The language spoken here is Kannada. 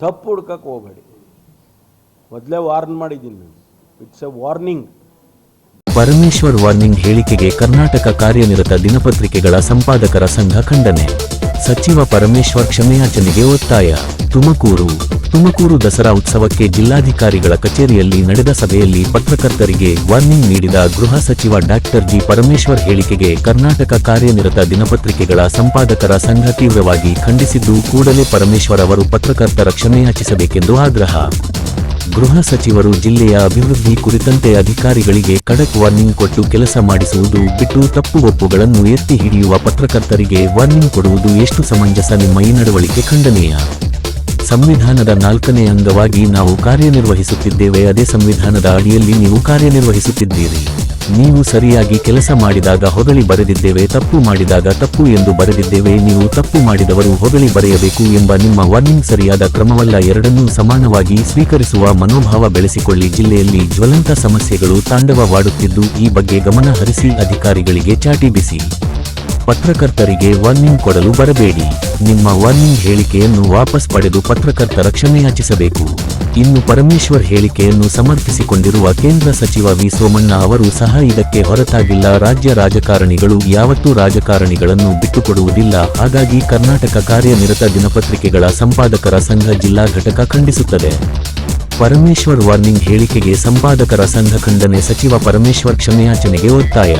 ತಪ್ಪು ಹುಡ್ಕಕ್ಕೆ ಹೋಗಬೇಡಿ. ಮೊದಲೇ ವಾರ್ನ್ ಮಾಡಿದ್ದೀನಿ ನಾನು. It's a warning Parameshwar warning ಹೇಳಿಕೆಗೆ ಕರ್ನಾಟಕ ಕಾರ್ಯನಿರತ ದಿನಪತ್ರಿಕೆಗಳ ಸಂಪಾದಕರ ಸಂಘ ಖಂಡನೆ. ಸಚಿವ ಪರಮೇಶ್ವರ್ ಕ್ಷಮೆಯಾಚನೆಗೆ ಒತ್ತಾಯ. ತುಮಕೂರು. ತುಮಕೂರು ದಸರಾ ಉತ್ಸವಕ್ಕೆ ಜಿಲ್ಲಾಧಿಕಾರಿಗಳ ಕಚೇರಿಯಲ್ಲಿ ನಡೆದ ಸಭೆಯಲ್ಲಿ ಪತ್ರಕರ್ತರಿಗೆ ವಾರ್ನಿಂಗ್ ನೀಡಿದ ಗೃಹ ಸಚಿವ ಡಾಕ್ಟರ್ ಜಿ ಪರಮೇಶ್ವರ್ ಹೇಳಿಕೆಗೆ ಕರ್ನಾಟಕ ಕಾರ್ಯನಿರತ ದಿನಪತ್ರಿಕೆಗಳ ಸಂಪಾದಕರ ಸಂಘ ತೀವ್ರವಾಗಿ ಖಂಡಿಸಿದ್ದು, ಕೂಡಲೇ ಪರಮೇಶ್ವರ್ ಅವರು ಪತ್ರಕರ್ತರ ಕ್ಷಮೆಯಾಚಿಸಬೇಕೆಂದು ಆಗ್ರಹ. ಗೃಹ ಸಚಿವರು ಜಿಲ್ಲೆಯ ಅಭಿವೃದ್ಧಿ ಕುರಿತಂತೆ ಅಧಿಕಾರಿಗಳಿಗೆ ಖಡಕ್ ವಾರ್ನಿಂಗ್ ಕೊಟ್ಟು ಕೆಲಸ ಮಾಡಿಸುವುದು ಬಿಟ್ಟು ತಪ್ಪು ಒಪ್ಪುಗಳನ್ನು ಎತ್ತಿ ಹಿಡಿಯುವ ಪತ್ರಕರ್ತರಿಗೆ ವಾರ್ನಿಂಗ್ ಕೊಡುವುದು ಎಷ್ಟು ಸಮಂಜಸ ನಿಮ್ಮ ಈ ನಡವಳಿಕೆ ಖಂಡನೀಯ? ಸಂವಿಧಾನದ ನಾಲ್ಕನೇ ಅಂಗವಾಗಿ ನಾವು ಕಾರ್ಯನಿರ್ವಹಿಸುತ್ತಿದ್ದೇವೆ. ಅದೇ ಸಂವಿಧಾನದ ಅಡಿಯಲ್ಲಿ ನೀವು ಕಾರ್ಯನಿರ್ವಹಿಸುತ್ತಿದ್ದೀರಿ. ನೀವು ಸರಿಯಾಗಿ ಕೆಲಸ ಮಾಡಿದಾಗ ಹೊಗಳಿ ಬರೆದಿದ್ದೇವೆ. ತಪ್ಪು ಮಾಡಿದಾಗ ತಪ್ಪು ಎಂದು ಬರೆದಿದ್ದೇವೆ. ನೀವು ತಪ್ಪು ಮಾಡಿದವರು ಹೊಗಳಿ ಬರೆಯಬೇಕು ಎಂಬ ನಿಮ್ಮ ವಾರ್ನಿಂಗ್ ಸರಿಯಾದ ಕ್ರಮವಲ್ಲ. ಎರಡನ್ನೂ ಸಮಾನವಾಗಿ ಸ್ವೀಕರಿಸುವ ಮನೋಭಾವ ಬೆಳೆಸಿಕೊಳ್ಳಿ. ಜಿಲ್ಲೆಯಲ್ಲಿ ಜ್ವಲಂತ ಸಮಸ್ಯೆಗಳು ತಾಂಡವವಾಡುತ್ತಿದ್ದು, ಈ ಬಗ್ಗೆ ಗಮನ ಹರಿಸಿ ಅಧಿಕಾರಿಗಳಿಗೆ ಚಾಟಿ ಬಿಸಿ. ಪತ್ರಕರ್ತರಿಗೆ ವಾರ್ನಿಂಗ್ ಕೊಡಲು ಬರಬೇಡಿ. ನಿಮ್ಮ ವಾರ್ನಿಂಗ್ ಹೇಳಿಕೆಯನ್ನು ವಾಪಸ್ ಪಡೆದು ಪತ್ರಕರ್ತರ ಕ್ಷಮೆಯಾಚಿಸಬೇಕು ಇನ್ನು ಪರಮೇಶ್ವರ್ ಹೇಳಿಕೆಯನ್ನು ಸಮರ್ಥಿಸಿಕೊಂಡಿರುವ ಕೇಂದ್ರ ಸಚಿವ ವಿ. ಸೋಮಣ್ಣ ಅವರು ಸಹ ಇದಕ್ಕೆ ಹೊರತಾಗಿಲ್ಲ. ರಾಜ್ಯ ರಾಜಕಾರಣಿಗಳು ಯಾವತ್ತೂ ರಾಜಕಾರಣಿಗಳನ್ನು ಬಿಟ್ಟುಕೊಡುವುದಿಲ್ಲ. ಹಾಗಾಗಿ ಕರ್ನಾಟಕ ಕಾರ್ಯನಿರತ ದಿನಪತ್ರಿಕೆಗಳ ಸಂಪಾದಕರ ಸಂಘ ಜಿಲ್ಲಾ ಘಟಕ ಖಂಡಿಸುತ್ತದೆ. ಪರಮೇಶ್ವರ್ ವಾರ್ನಿಂಗ್ ಹೇಳಿಕೆಗೆ ಸಂಪಾದಕರ ಸಂಘ ಖಂಡನೆ ಸಚಿವ ಪರಮೇಶ್ವರ್ ಕ್ಷಮೆಯಾಚನೆಗೆ ಒತ್ತಾಯ.